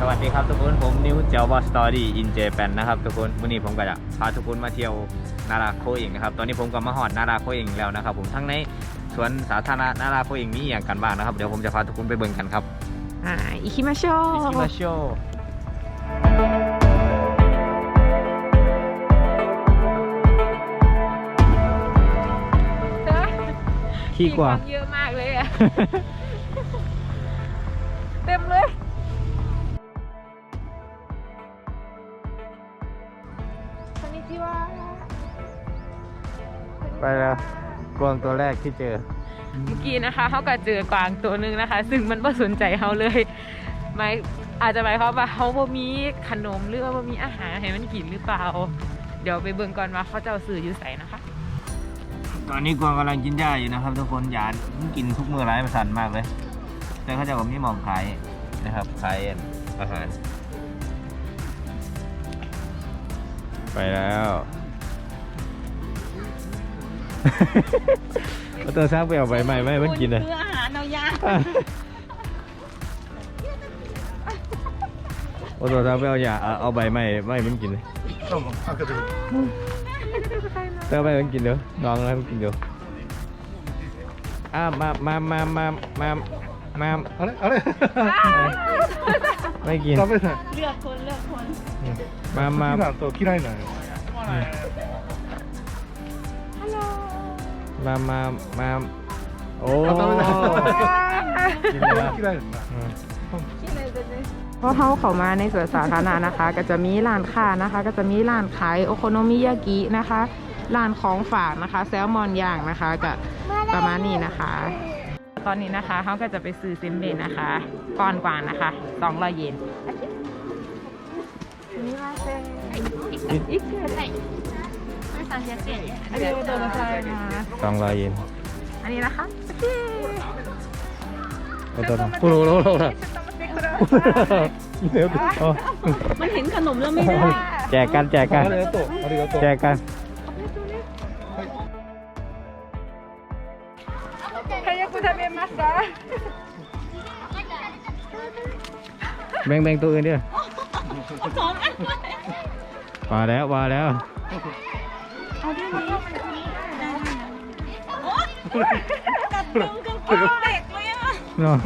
สวัสดีครับทุกคนผมนิวเจลบอสตอรี่อินเจแปนนะครับทุกคนวันนี้ผมก็จะพาทุกคนมาเที่ยวนาราโคเองนะครับตอนนี้ผมก็มาหอดนาราโคเองแล้วนะครับ ผมทั้งในสวนสาธารณะนาราโคเองมีอย่างกันบ้างนะครับเดี๋ยวผมจะพาทุกคนไปเบิ่งกันครับอ่าอิคิมาโชอิคิมาโชขี้กว่าเยอะมากเลยอะ แล้วกวางตัวแรกที่เจอ เมื่อกี้นะคะเขาก็เจอกวางตัวหนึ่งนะคะ ซึ่งมันไม่สนใจเขาเลยหมายอาจจะหมายความว่าเขาบ่มีขนมหรือว่าบ่มีอาหารให้มันกินหรือเปล่า เดี๋ยวไปเบิ่งก่อนว่าเขาจะเอาสื่ออยู่ใส่นะคะ ตอนนี้กวางกำลังกินหญ้าอยู่นะครับ ทุกคนหยากินทุกมื้อร้ายมันสั่นมากเลย แต่เขาจะผมนี่มองขายนะครับขายอาหาร ไปแล้ว เอาตัวสร้างไปเอาใบใหม่ไม่มันกินเลย คืออาหารเอายา เอาตัวสร้างไปเอาอย่าเอาเอาใบใหม่ไม่มันกินเลยเติมไปมันกินเดี๋ยวลองให้มันกินเดี๋ยวอ่ะมามามามามามา あれあれ ไม่กิน ダメだよ เลือกคนเลือกคน มามา 好きなのと嫌いなのよ ฮัลโหล มามามาโอ้ あダメだ กินเลย 嫌いだよな อืม เพราะเขาเข้ามาในสวนสาธารณะนะคะ ก็จะมีร้านค้านะคะ ก็จะมีร้านขายโอโคโนมิยากินะคะร้านของฝากนะคะ แซลมอนย่างนะคะกับประมาณนี้นะคะ ตอนนี้นะคะเขาก็จะไปซื้อเซมเบนนะคะก้อนกว่านะคะสองร้อยเยนนี่ สามเจ็ดเจ็ดอันนี้ตัวละเท่ารนะสองร้อยเยนอันนี้นะคะโอเคโอ้โหโอ้โหโอ้โหมันเห็นขนมแล้วไม่ได้แจกกันแจกกันแจกกันใครอยากกูทำเองมาสะแบ่งแบ่งตัวอื่นดิสองอันมาแล้วมาแล้ว เนาะ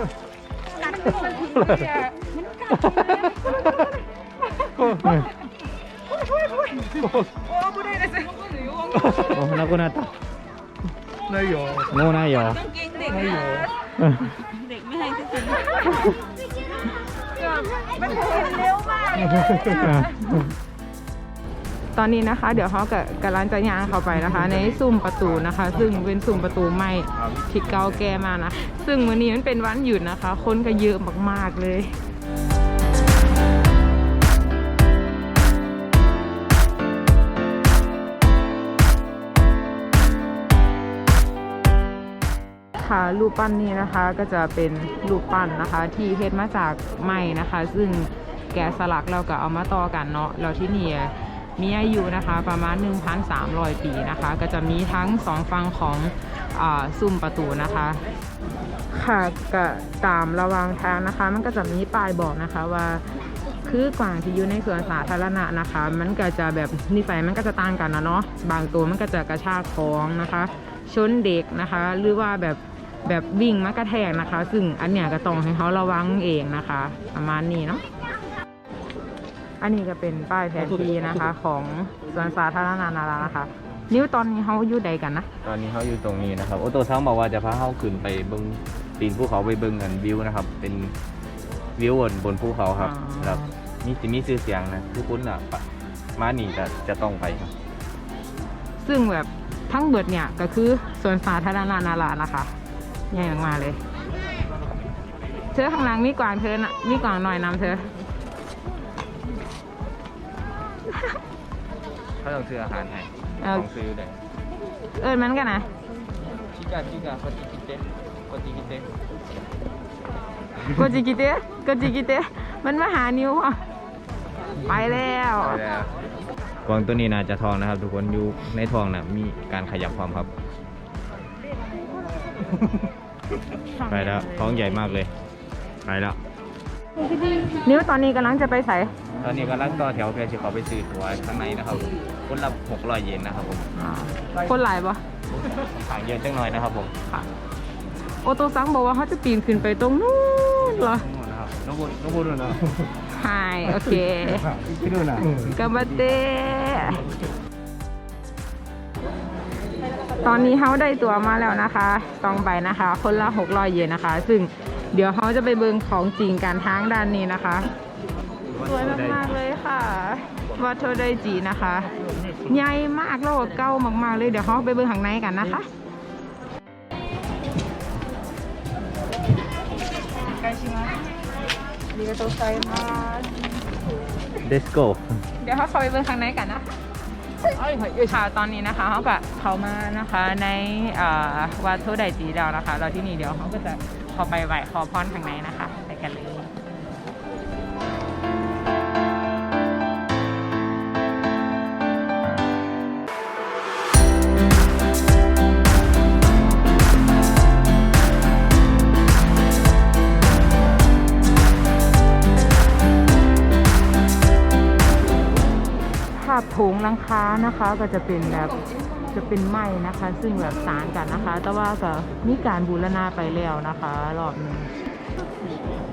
โอ้นักกุนาตา ないよ โง่นายเหรอ ないよ ตอนนี้นะคะ เดี๋ยวเขากับกำลังจะย่างเข้าไปนะคะ ในซุ้มประตูนะคะ ซึ่งเป็นซุ้มประตูใหม่ที่เก่าแก่มากนะ ซึ่งวันนี้มันเป็นวันหยุดนะคะ คนก็เยอะมากๆเลยคะรูปปั้นนี้นะคะก็จะเป็นรูปปั้นนะคะ ที่เฮ็ดมาจากไม้นะคะ ซึ่งแกะสลักแล้วก็เอามาต่อกันเนาะแล้วที่นี่ มีอายุนะคะประมาณ 1,300 ปีนะคะ ก็จะมีทั้งสองฝั่งของอซุ้มประตูนะคะค่ะก็ตามระวางทางนะคะ มันก็จะมีป้ายบอกนะคะว่าคือกวางที่อยู่ในสวนสาธารณะนะคะ มันก็จะแบบนิสัยมันก็จะต่างกันนะเนาะบางตัวมันก็จะกระชากท้องนะคะชนเด็กนะคะ หรือว่าแบบแบบวิ่งมากระแทกนะคะ ซึ่งอันเนี้ยก็ต้องให้เขาระวังเองนะคะ ประมาณนี้เนาะ อันนี้ก็เป็นป้ายแผนที่นะคะ ของสวนสาธารณะนารานะคะ นิ้วตอนนี้เขาอยู่ใดกันนะ ตอนนี้เขาอยู่ตรงนี้นะครับ โอโตซังบอกว่าจะพาเขาขึ้นไปเบิ้งปีนภูเขาไปเบิ้งกันวิวนะครับ เป็นวิวบนบนภูเขาครับแล้วมีสิมีชื่อเสียงนะทุกคนอะปะมานี่จะจะต้องไปครับ ซึ่งแบบทั้งเบิดเนี่ยก็คือสวนสาธารณะนารานะคะใหญ่มากๆเลย เธอข้างหลังมีกวางเธอนะมีกวางหน่อยนำเธอ เขาต้องซื้ออาหารให้เอาต้องซื้อเลยเอิญมันกันนะชิกาชิกาโคจิกิเตะโคจิกิเตะโกจิกิเตะโกจิกิเตะมันมาหานิ้วอะไปแล้วไปแล้วกวางตัวนี้น่าจะทองนะครับ ทุกคนอยู่ในทองน่ะมีการขยับความครับ ไปแล้วท้องใหญ่มากเลย ไปแล้ว นิ้วตอนนี้กำลังจะไปใส่ตอนนี้กำลังต่อแถวเพื่อจะเข้าไปซื้อตั๋วข้างในนะครับคนละ600เยนนะครับผมคนหลายปะห่างเยอะจังหน่อยนะครับผมโอโตซังบอกว่าเขาจะปีนขึ้นไปตรงนู้นเหรอทั้งหมดนะครับน้องบุญน้องบุญนะใช่โอเคพี่ดูนะกัมบาเต้ตอนนี้เขาได้ตัวมาแล้วนะคะสองใบนะคะ คนละ600เยนนะคะ ซึ่ง เดี๋ยวเขาจะไปเบิงของจริงการทางด้านนี้นะคะ สวยมากๆเลยค่ะวัตถุไดจีนะคะ ใหญ่มากโลกเก้ามากๆเลย เดี๋ยวเขาไปเบิ่งข้างในกันนะคะไกชิมะดีกาโตไซมาเดสโกเดี๋ยวเขาเข้าไปเบิ่งข้างในกันนะค่ะตอนนี้นะคะเขาก็เข้ามานะคะในอ่าวัดโทไดจีแล้วนะคะแล้วที่นี่เดี๋ยวเขาก็จะ เข้าไปไหวขอพรข้างในนะคะไปกันเลยภาพโถงลังค้านะคะก็จะเป็นแบบ จะเป็นไหม้นะคะ ซึ่งแบบสารกันนะคะ แต่ว่าก็มีการบูรณาไปแล้วนะคะรอบหนึง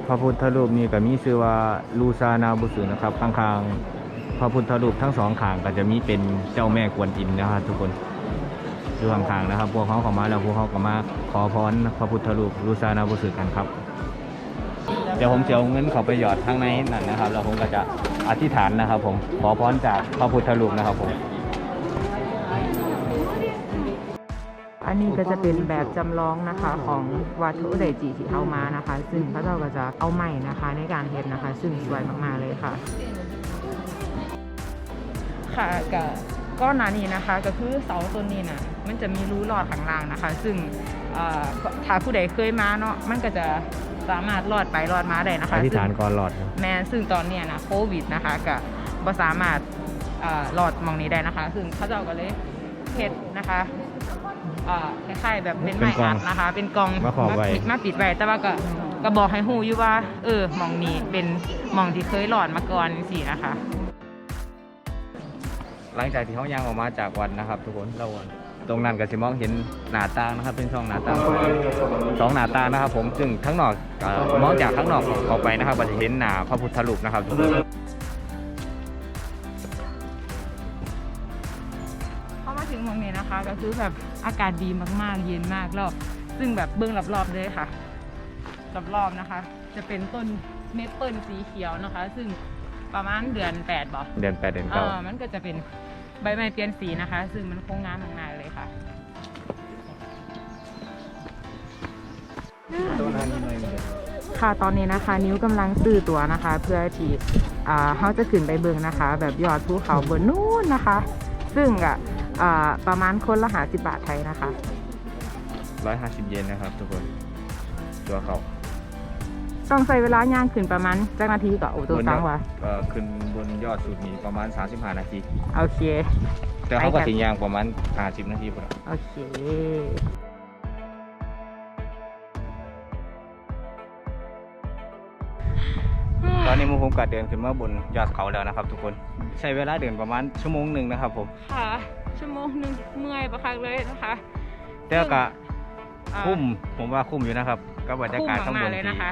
พระพุทธรูปนี่ก็มีชื่อว่าลูซานาบุสุนะครับข้างๆพระพุทธรูปทั้งสองข้างก็จะมีเป็นเจ้าแม่กวนอิมนะครับทุกคนอยู่ข้างๆนะครับ พวกเขาเข้ามาแล้วพวกเขาก็มาขอพรพระพุทธรูปลูซานาบุสุกันครับ เดี๋ยวผมจะเอาเงินเขาไปหยอดข้างในนั่นนะครับแล้วผมก็จะอธิษฐานนะครับ ผมขอพรจากพระพุทธรูปนะครับผม อันนี้ก็จะเป็นแบบจำลองนะคะของวัดโทไดจิที่เอามานะคะ ซึ่งพระเจ้าก็จะเอาไม้นะคะในการเฮ็ดนะคะ ซึ่งสวยมากๆเลยค่ะ ค่ะก็ก้อนหนานี้นะคะก็คือเสาต้นนี้นะมันจะมีรูหลอดข้างล่างนะคะ ซึ่งเอ่อถ้าผู้ใดเคยมาเนาะมันก็จะสามารถรอดไปรอดมาได้นะคะอธิษฐานซึ่งก่อนหลอดนะแม้ซึ่งตอนเนี้ยนะโควิดนะคะก็บ่สามารถเอ่อรอดหมองนี้ได้นะคะ ซึ่งเขาเจ้าก็เลยเฮ็ดนะคะเอ่อคล้ายๆแบบเป็นไม้อัดนะคะ เป็นกล่องมาขอบไว้ ปิดมาปิดไว้แต่ว่าก็ก็บอกให้ฮู้อยู่ว่า เออหมองนี้เป็นหมองที่เคยหลอดมาก่อนสินะคะ หลังจากที่เขาย่างออกมาจากวัดนะครับ ทุกคนเราตรงนั้นก็จะมองเห็นหน้าต่างนะครับ เป็นช่องหน้าต่างสองหน้าต่างนะครับ ผมซึ่งทั้งนอกเอ่อมองจากข้างนอกออกไปนะครับก็จะเห็นหน้าพระพุทธรูปนะครับทุกคน มาถึงหมองนี้นะคะ ก็คือแบบอากาศดีมากๆ เย็นมากแล้วซึ่งแบบเบื้องรอบๆเลยค่ะรอบๆนะคะ จะเป็นต้นเมเปิลสีเขียวนะคะ ซึ่งประมาณเดือนแปดบอกเดือนแปดเดือนเอเก้าอมันก็จะเป็นใบไม้เปลี่ยนสีนะคะ ซึ่งมันคงงามมากๆเลยค่ะค่ะตอนนี้นะคะ นิ้วกำลังซื้อตัวนะคะ เพื่อที่อ่าเขาจะขึ้นไปเบิงนะคะ แบบยอดภูเขาบนนู้นนะคะ ซึ่งอะอ่า ประมาณคนละหาสิบบาทไทยนะคะ ร้อยห้าสิบเยนนะครับ ทุกคน ตัวเขาต้องใช้เวลาย่างขึ้นประมาณจักนาทีก็โอ้ตัวสังวะเอ่อขึ้นบนยอดสุดนี้ประมาณ 35 นาที โอเค แต่เขาไปก็กันสิยางประมาณ 50 นาทีพอละโอเคตอนนี้หมูผมก็เดินขึ้นมาบนยอดเขาแล้วนะครับ ทุกคน ใช้เวลาเดินประมาณชั่วโมงหนึ่งนะครับผม ค่ะ ชั่วโมงหนึ่งเมื่อยประคักเลยนะคะแต่ก็อ่าคุ้มผมว่าคุ้มอยู่นะครับกับบรรยากาศข้างบมากนๆเลยที่นะคะ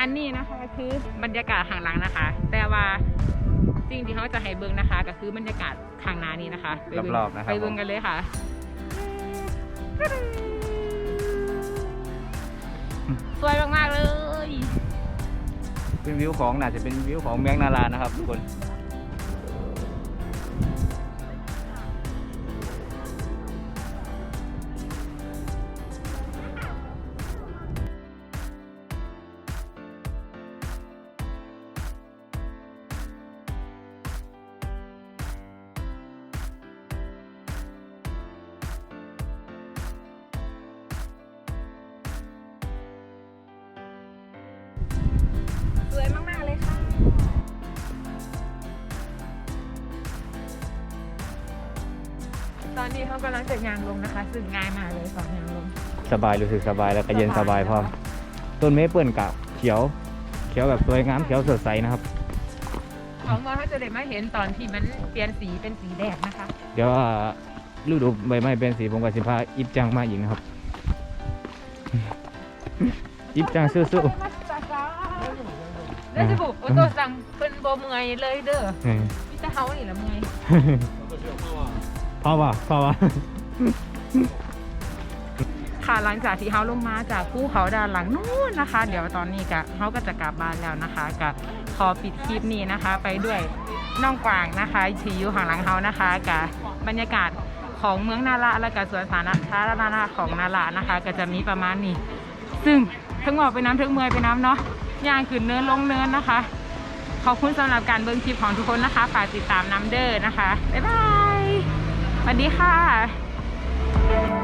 อันนี้นะคะคือบรรยากาศข้างหลังนะคะ แต่ว่าสิ่งที่เขาจะให้เบิ้งนะคะ ก็คือบรรยากาศข้างหน้านี้นะคะไปเงรอบๆนะครับไปเบิ้งกันเลยค่ะสวยมากๆเลย เป็นวิวของน่าจะเป็นวิวของเมืองนารานะครับทุกคน สวยมาก ๆ เลยค่ะ ตอนนี้เขากำลังจะยางลงนะคะซึ่งง่ายมากเลยสอนยางลง สบายรู้สึกสบายแล้วก็เย็นสบายพร้อม ต้นเมเปิลกับเขียวขียวแบบสวยงามเขียวสดใสนะครับของมาเขาจะได้มาเห็นตอนที่มันเปลี่ยนสีเป็นสีแดงนะคะ เดี๋ยวอ่าฤดูใบไม้เป็นสีผมกับสิพาอิบจังมาอีกนะครับ อิบจังสู้ แล้วจะบุกโอโตสั่งเป็นโบเมื่อยเลยเด้อๆเออพี่จะเฮานี่ละเมื่อยพ่อว่าพ่อว่าค่ะหลังจากที่เฮาลงมาจากภูเขาด้านหลังนู้นนะคะ เดี๋ยวตอนนี้กะเฮาก็จะกลับบ้านแล้วนะคะกะขอปิดคลิปนี้นะคะ ไปด้วยน้องกวางนะคะที่อยู่ข้างหลังเฮานะคะกะบรรยากาศของเมืองนาราและกะสวนสาธารณะของนารานะคะ ก็จะมีประมาณนี้ ซึ่งทั้งหมดไปน้ำทั้งเมือยไปน้ำเนาะ ย่างขึ้นเนินลงเนินนะคะ ขอบคุณสำหรับการเบิ้งคลิปของทุกคนนะคะ ฝากติดตามน้ำเด้อนะคะ บ๊ายบายสวัสดีค่ะ